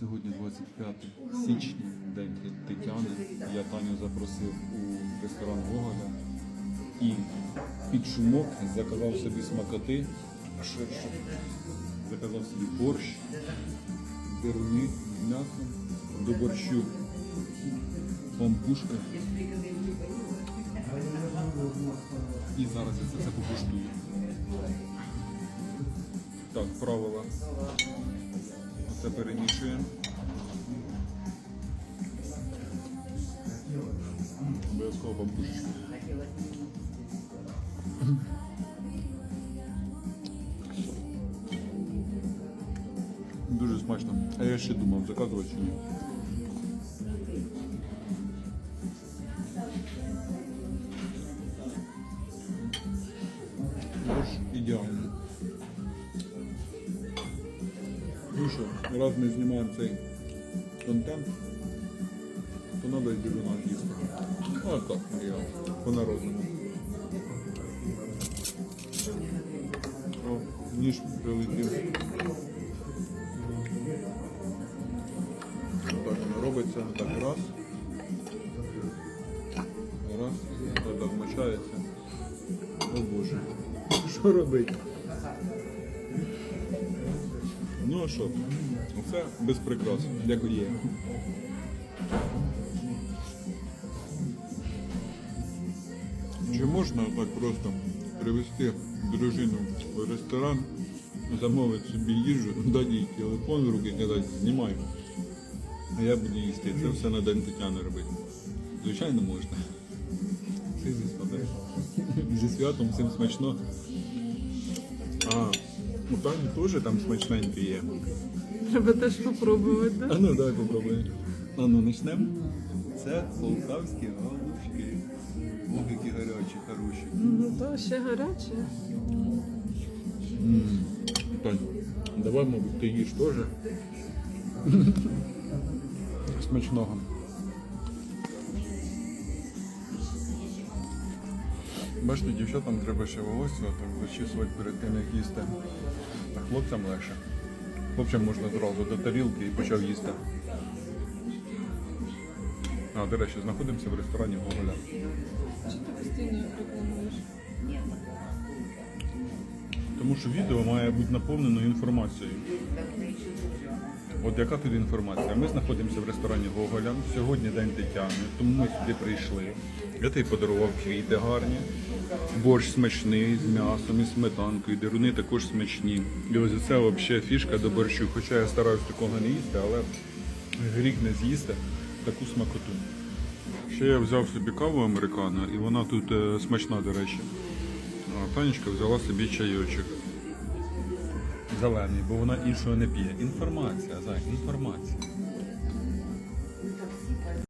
Сьогодні 25 січня, день Тетяни. Я Таню запросив у ресторан Гоголя і під шумок заказав собі смакоти. Заказав собі борщ, деруни з м'ясом, до борщу пампушка. І зараз я це все. Так, правила. Це перемішуємо. Обов'язково бабушечку. Дуже смачно. А я ще думав, заказувати чи ні. Ну що, раз ми знімаємо цей контент, то треба і дуже наш їсти. Ось так, я по народному. О, ніж прилетів. Отак воно робиться, так раз. Раз, отак вмочається. О Боже. Що робити? Ну а що? Це без прикрас, є. Чи можна так просто привезти дружину в ресторан, замовити собі їжу, дати їй телефон в руки казати, знімай. А я буду їсти. Це все на день Тетяни робити. Звичайно, можна. Так? Зі святом всім смачно. А, у Тані теж там смачненьке є. Треба теж попробувати, А ну давай попробуємо. А ну почнемо. Це полтавські голубчики. Ох, які гарячі, хороші. Ну то ще гаряче. Тань, давай, мабуть, ти їж теж. Смачного. Бачите, дівчатам треба ще волосся так зачісувати перед тим, як їсти. А хлопцям легше. Хлопцям можна зразу до тарілки і почав їсти. А, до речі, знаходимося в ресторані Гоголя. Чи ти постійно рекламуєш? Тому що відео має бути наповнено інформацією. От яка тут інформація? Ми знаходимося в ресторані Гоголя. Сьогодні день Тетяни, тому ми сюди прийшли. Я тобі подарував квіти гарні. Борщ смачний з м'ясом і сметанкою, деруни також смачні. І ось це взагалі фішка до борщу. Хоча я стараюсь такого не їсти, але гріх не з'їсти таку смакоту. Ще я взяв собі каву американо, і вона тут е, смачна, до речі. А Танечка взяла собі чайочок. Зелений, бо вона іншого не п'є. Інформація, за інформація.